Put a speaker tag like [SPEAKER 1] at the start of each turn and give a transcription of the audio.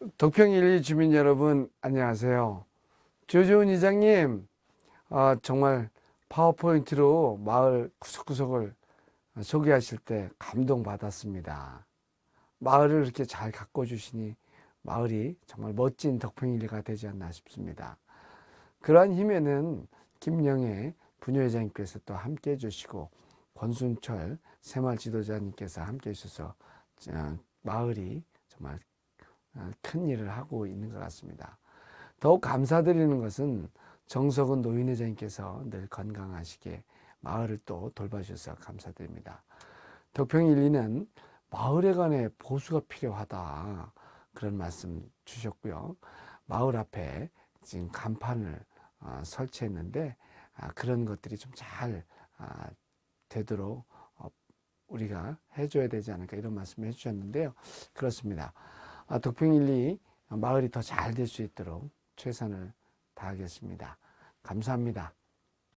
[SPEAKER 1] 덕평1리 주민 여러분 안녕하세요. 조지훈 이장님 아, 정말 파워포인트로 마을 구석구석을 소개하실 때 감동받았습니다. 마을을 이렇게 잘 가꿔주시니 마을이 정말 멋진 덕평일리가 되지 않나 싶습니다. 그러한 힘에는 김영애 분유회장님께서 또 함께 해주시고 권순철 새마을 지도자님께서 함께 해주셔서 어, 마을이 정말 어, 큰 일을 하고 있는 것 같습니다. 더욱 감사드리는 것은 정석은 노인회장님께서 늘 건강하시게 마을을 또 돌봐주셔서 감사드립니다. 덕평일리는 마을에 관해 보수가 필요하다 그런 말씀 주셨고요. 마을 앞에 지금 간판을 어, 설치했는데 아, 그런 것들이 좀잘 아, 되도록 어, 우리가 해줘야 되지 않을까 이런 말씀 해주셨는데요. 그렇습니다. 아, 덕평일리 마을이 더 잘 될 수 있도록 최선을 다하겠습니다. 감사합니다.